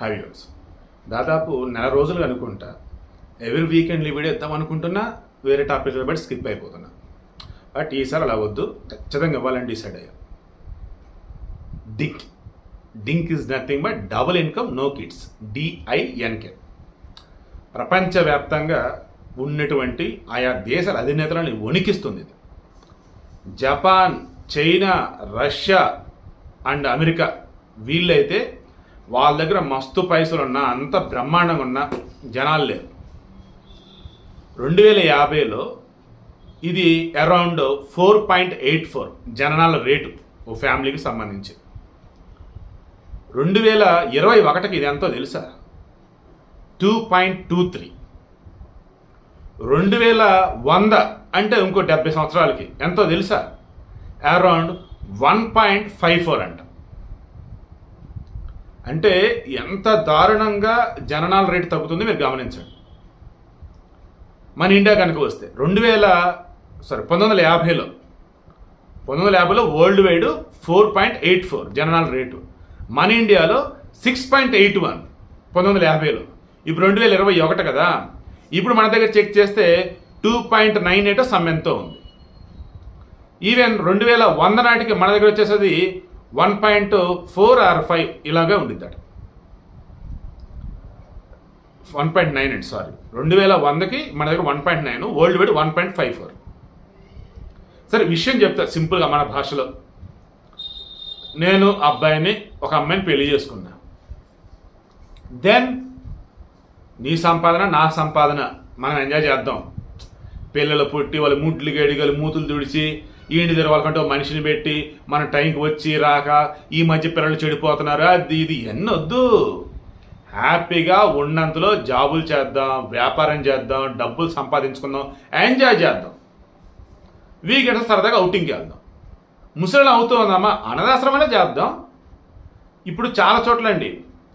Five దాదాపు నెల రోజులు అనుకుంటా. ఎవ్రీ వీకెండ్ వీడియో ఇద్దాం అనుకుంటున్నా వేరే టాపిక్ బట్టి స్కిప్ అయిపోతున్నా. బట్ ఈసారి అలా వద్దు. ఖచ్చితంగా ఇవ్వాలని డిసైడ్ అయ్యా. DINK DINK is nothing but double income no kids DINK ప్రపంచవ్యాప్తంగా ఉన్నటువంటి ఆయా దేశాల అధినేతలను వణికిస్తుంది ఇది. Japan China Russia and America వీళ్ళైతే వాళ్ళ దగ్గర మస్తు పైసలు ఉన్నా అంత బ్రహ్మాండంగా ఉన్న జనాలు లేరు. రెండు వేల యాభైలో ఇది around four point eight four జననాల rate ఓ ఫ్యామిలీకి సంబంధించి. రెండు వేల ఇరవై ఒకటికి ఇది ఎంతో తెలుసా? Two point two three. రెండు వేల వంద అంటే ఇంకో డెబ్బై సంవత్సరాలకి ఎంతో తెలుసా? Around one point five four అంట. అంటే ఎంత దారుణంగా జననాల రేటు తగ్గుతుంది మీరు గమనించండి. మన ఇండియా కనుక వస్తే రెండు వేల సారీ పంతొమ్మిది వందల యాభైలో పంతొమ్మిది వందల యాభైలో world wide four point eight four జననాల rate. మన ఇండియాలో సిక్స్ పాయింట్ ఎయిట్ వన్ పంతొమ్మిది వందల యాభైలో. ఇప్పుడు రెండు వేల ఇరవై ఒకటి కదా? ఇప్పుడు మన దగ్గర చెక్ చేస్తే టూ పాయింట్ నైన్ ఎయిట్ సమ్మెంతో ఉంది. ఈవెన్ రెండు వేల వంద నాటికి మన దగ్గర వచ్చేసేది one point four or five ఇలాగే ఉండిద్దాడు వన్ పాయింట్ నైన్ అండి సారీ. రెండు వేల వందకి మన దగ్గర one point nine world wide one point five four. సరే విషయం చెప్తా సింపుల్గా మన భాషలో. నేను అబ్బాయిని ఒక అమ్మాయిని పెళ్ళి చేసుకున్నా. దెన్ నీ సంపాదన నా సంపాదన మనం ఎంజాయ్ చేద్దాం. పిల్లలు పుట్టి వాళ్ళ ముడ్లు గడిగలు మూతులు తుడిచి ఏంటి దగ్గర వాళ్ళకంటే మనిషిని పెట్టి మన టైంకి వచ్చి రాక ఈ మధ్య పిల్లలు చెడిపోతున్నారు? అది ఇది ఎన్నొద్దు. హ్యాపీగా ఉన్నంతలో జాబులు చేద్దాం వ్యాపారం చేద్దాం డబ్బులు సంపాదించుకుందాం ఎంజాయ్ చేద్దాం. వీకెండ్ సరదాగా అవుటింగ్కి వెళ్దాం ముసలి అవుతుందమ్మా అన్నదాశ్రమనే చేద్దాం. ఇప్పుడు చాలా చోట్లండి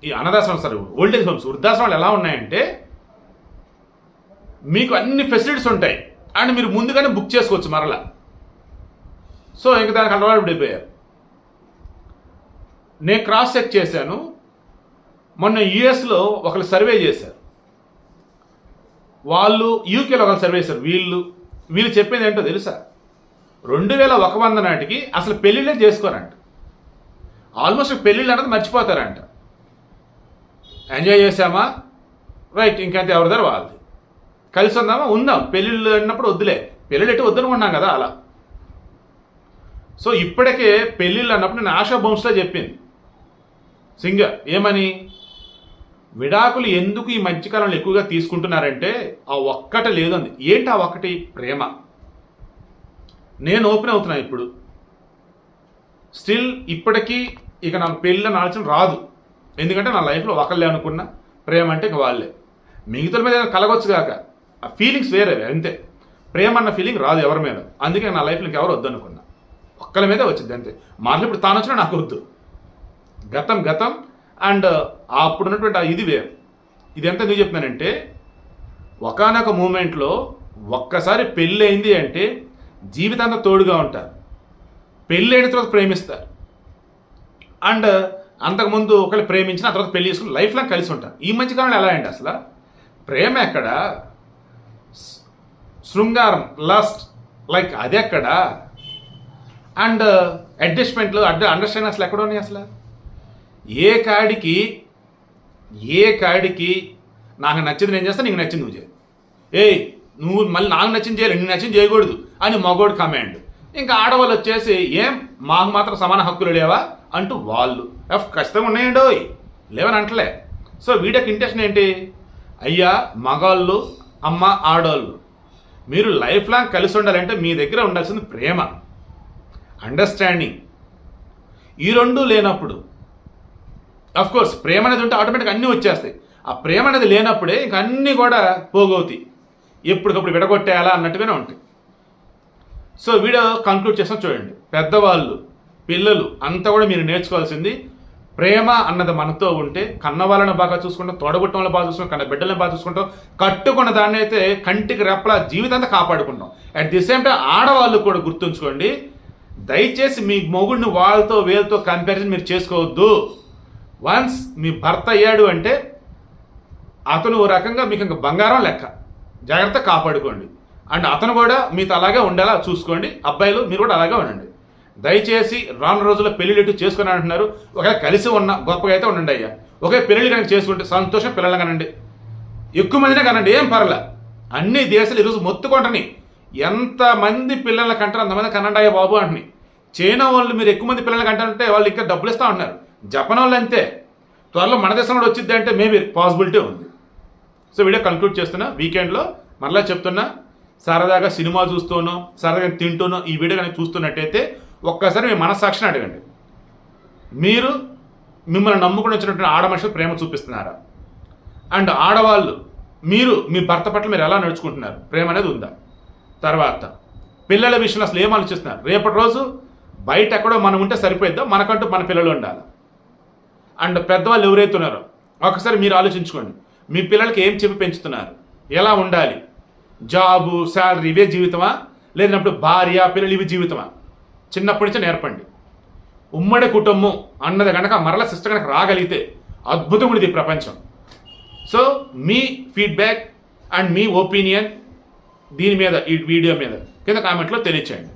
ఈ అన్నదాశ్రమం సార్ ఓల్డేజ్ హోమ్స్ వృద్ధాశ్రమాలు ఎలా ఉన్నాయంటే మీకు అన్ని ఫెసిలిటీస్ ఉంటాయి. అండ్ మీరు ముందుగానే బుక్ చేసుకోవచ్చు మరలా. సో ఇంక దానికి అలవాటు పడిపోయారు. నేను క్రాస్ చెక్ చేశాను. మొన్న యుఎస్లో ఒకరు సర్వే చేశారు. వాళ్ళు యూకేలో ఒకరు సర్వే చేశారు. వీళ్ళు వీళ్ళు చెప్పేది ఏంటో తెలుసా? రెండు వేల ఒక వంద నాటికి అసలు పెళ్ళిళ్ళే చేసుకోరంట. ఆల్మోస్ట్ పెళ్ళిళ్ళు అన్నది మర్చిపోతారంట. ఎంజాయ్ చేసామా రైట్ ఇంకంతే ఎవరిదారు వాళ్ళది. కలిసి ఉందామా? ఉందాం. పెళ్ళిళ్ళు అన్నప్పుడు వద్దులే. పెళ్ళిళ్ళు ఎటు వద్దనుకున్నాం కదా అలా. సో ఇప్పటికే పెళ్ళిళ్ళు అన్నప్పుడు నేను ఆశా బౌన్స్లో చెప్పింది. సింగర్ ఏమని? విడాకులు ఎందుకు ఈ మధ్యకాలంలో ఎక్కువగా తీసుకుంటున్నారంటే ఆ ఒక్కట లేదంది. ఏంటి ఆ ఒక్కటి? ప్రేమ. నేను ఓపెన్ అవుతున్నా ఇప్పుడు. స్టిల్ ఇప్పటికీ ఇక నా పెళ్ళి ఆలోచన రాదు. ఎందుకంటే నా లైఫ్లో ఒకళ్ళే అనుకున్నా ప్రేమ అంటే ఇక వాళ్ళే. మిగతా మీద కలగొచ్చు కాక ఆ ఫీలింగ్స్ వేరే అంతే. ప్రేమ అన్న ఫీలింగ్ రాదు ఎవరి మీద. అందుకే నా లైఫ్లో ఇంకెవరు వద్దు అనుకున్నా ఒక్కల మీద వచ్చింది అంతే. మార్లు ఇప్పుడు తాను వచ్చినా నాకు వద్దు. గతం గతం అండ్ అప్పుడు ఉన్నటువంటి ఆ ఇది వేరు. ఇది ఎంత ఎందుకు చెప్తున్నానంటే ఒకనొక మూమెంట్లో ఒక్కసారి పెళ్ళి అయింది అంటే జీవితాంతం తోడుగా ఉంటారు. పెళ్ళి అయిన తర్వాత ప్రేమిస్తారు. అండ్ అంతకుముందు ఒకళ్ళు ప్రేమించిన ఆ తర్వాత పెళ్ళి చేసుకుని లైఫ్ లాంగ్ కలిసి ఉంటారు. ఈ మధ్య కాలంలో ఎలా అండి అసలు? ప్రేమ ఎక్కడ? శృంగారం లస్ట్ లైక్ అది అండ్ అడ్జస్ట్మెంట్లు అడ్ అండర్స్టాండింగ్ అసలు ఎక్కడ ఉన్నాయి అసలు? ఏ కాడికి ఏ కాడికి నాకు నచ్చింది నేను చేస్తా నీకు నచ్చింది నువ్వు చేయి. ఏయ్ నువ్వు మళ్ళీ నాకు నచ్చింది చేయాలి నీకు నచ్చింది చేయకూడదు అని మగోడు కమాండ్ ఇంకా ఆడవాళ్ళు వచ్చేసి ఏం? మాకు మాత్రం సమాన హక్కులు లేవా? అంటూ వాళ్ళు. ఎఫ్ ఖచ్చితంగా ఉన్నాయండి ఓయ్. లేవని అంటలే. సో వీడియోకి ఇంటెన్షన్ ఏంటి? అయ్యా మగాళ్ళు అమ్మ ఆడవాళ్ళు మీరు లైఫ్ లాంగ్ కలిసి ఉండాలంటే మీ దగ్గర ఉండాల్సింది ప్రేమ. అండర్స్టాండింగ్ ఈ రెండు లేనప్పుడు కోర్స్ ప్రేమ అనేది ఉంటే ఆటోమేటిక్ అన్నీ వచ్చేస్తాయి. ఆ ప్రేమ అనేది లేనప్పుడే ఇంక అన్నీ కూడా పోగవుతాయి. ఎప్పటికప్పుడు విడగొట్టేయాలా అన్నట్టుగానే ఉంటాయి. సో వీడియో కంక్లూడ్ చేస్తాం చూడండి. పెద్దవాళ్ళు పిల్లలు అంతా కూడా మీరు నేర్చుకోవాల్సింది ప్రేమ అన్నది మనతో ఉంటే కన్న వాళ్ళని బాగా చూసుకుంటాం తోడబుట్టిన వాళ్ళని బాగా చూసుకుంటాం కన్న బిడ్డలను బాగా చూసుకుంటాం కట్టుకున్న దాన్ని అయితే కంటికి రెప్పల జీవితాంతా కాపాడుకుంటాం. అట్ ది సేమ్ టైం ఆడవాళ్ళు కూడా గుర్తుంచుకోండి దయచేసి మీ మొగుడిని వాళ్ళతో వీళ్ళతో కంపారిజన్ మీరు చేసుకోవద్దు. వన్స్ మీ భర్త అయ్యాడు అంటే అతను ఓ రకంగా మీకు ఇంకా బంగారం లెక్క. జాగ్రత్త కాపాడుకోండి. అండ్ అతను కూడా మీతో అలాగే ఉండేలా చూసుకోండి. అబ్బాయిలు మీరు కూడా అలాగే ఉండండి. దయచేసి రాను రోజుల్లో పెళ్ళిళ్ళు ఇటు చేసుకుని అంటున్నారు. ఒకవేళ కలిసి ఉన్న గొప్పగా అయితే ఉండండి అయ్యా. ఒకే పెళ్ళిళ్ళు కనుక చేసుకుంటే సంతోషం పిల్లలు కనండి. ఎక్కువ మందినే కనండి ఏం పర్లే. అన్ని దేశాలు ఈరోజు మొత్తుకుంటని ఎంతమంది పిల్లల కంటారు? అంతమంది కనండి బాబు అంటుని చైనా వాళ్ళు మీరు ఎక్కువ మంది పిల్లలు కంటారంటే వాళ్ళు ఇంకా డబ్బులు ఇస్తూ ఉంటున్నారు. జపాన్ వాళ్ళు అంతే. త్వరలో మన దేశంలో కూడా వచ్చింది అంటే మేబీ పాసిబిలిటీ ఉంది. సో వీడియో కంక్లూడ్ చేస్తున్నా. వీకెండ్లో మరలా చెప్తున్నా. సరదాగా సినిమా చూస్తూనో సరదాగా తింటూనో ఈ వీడియో కనుక చూస్తున్నట్టయితే ఒక్కసారి మీ మనస్సాక్షిని అడగండి. మీరు మిమ్మల్ని నమ్ముకుని వచ్చినటువంటి ఆడ మనుషులు ప్రేమ చూపిస్తున్నారా? అండ్ ఆడవాళ్ళు మీరు మీ భర్త పట్ల మీరు ఎలా నడుచుకుంటున్నారు? ప్రేమ అనేది ఉందా? తర్వాత పిల్లల విషయంలో అసలు ఏం ఆలోచిస్తున్నారు? రేపటి రోజు బయట ఎక్కడో మనం ఉంటే సరిపోయిద్దాం? మనకంటూ మన పిల్లలు ఉండాలి? అండ్ పెద్దవాళ్ళు ఎవరైతే ఉన్నారో ఒకసారి మీరు ఆలోచించుకోండి. మీ పిల్లలకి ఏం చెప్పి పెంచుతున్నారు? ఎలా ఉండాలి? జాబు శాలరీ ఇవే జీవితమా? లేనప్పుడు భార్య పిల్లలు ఇవి జీవితమా? చిన్నప్పటి నుంచి నేర్పండి. ఉమ్మడి కుటుంబం అన్నది కనుక మరల సిస్టర్ కనుక రాగలిగితే అద్భుతం ఇది ప్రపంచం. సో మీ ఫీడ్బ్యాక్ అండ్ మీ ఒపీనియన్ దీని మీద ఈ వీడియో మీద. కింద కామెంట్లో తెలియచేయండి.